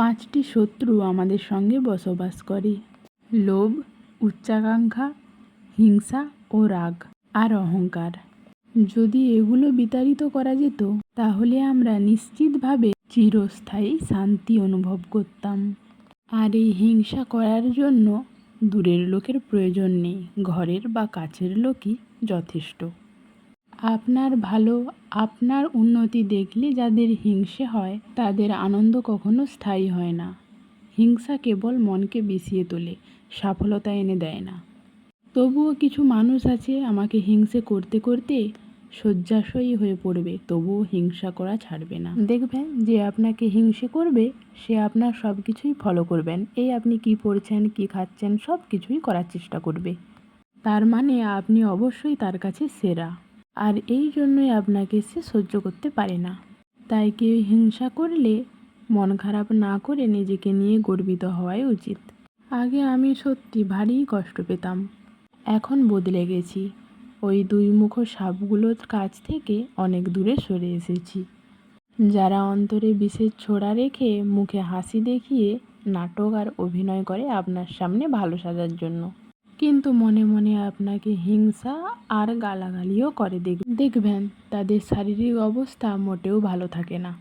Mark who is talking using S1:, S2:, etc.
S1: পাঁচটি শত্রু আমাদের সঙ্গে বসবাস করে। লোভ, উচ্চাকাঙ্ক্ষা, হিংসা ও রাগ আর অহংকার। যদি এগুলো বিতাড়িত করা যেত, তাহলে আমরা নিশ্চিতভাবে চিরস্থায়ী শান্তি অনুভব করতাম। আর এই হিংসা করার জন্য দূরের লোকের প্রয়োজন নেই, ঘরের বা কাছের লোকই যথেষ্ট। আপনার ভালো, আপনার উন্নতি দেখলে যাদের হিংসে হয়, তাদের আনন্দ কখনো স্থায়ী হয় না। হিংসা কেবল মনকে বিষিয়ে তোলে, সফলতা এনে দেয় না। তবুও কিছু মানুষ আছে আমাকে হিংসে করতে করতে শয্যাশয়ী হয়ে পড়বে, তবুও হিংসা করা ছাড়বে না। দেখবেন যে আপনাকে হিংসে করবে, সে আপনার সব কিছুই ফলো করবেন। এই আপনি কি পড়ছেন, কি খাচ্ছেন সব কিছুই করার চেষ্টা করবে। তার মানে আপনি অবশ্যই তার কাছে সেরা। আর এই জন্যই আপনাকে সে সহ্য করতে পারে না। তাই কেউ হিংসা করলে, মন খারাপ না করে নিজেকে নিয়ে গর্বিত হওয়াই উচিত। আগে আমি সত্যি ভারী কষ্ট পেতাম। এখন বদলে গেছি। ওই দুই মুখো সাপগুলোর কাছ থেকে অনেক দূরে সরে এসেছি। যারা অন্তরে বিষের ছোড়া রেখে মুখে হাসি দেখিয়ে নাটক আর অভিনয় করে আপনার সামনে ভালো সাজার জন্য। কিন্তু মনে মনে আপনাকে হিংসা আর গালাগালিও করে দেখ, দেখবেন। তাদের শারীরিক অবস্থা মোটেও ভালো থাকে না।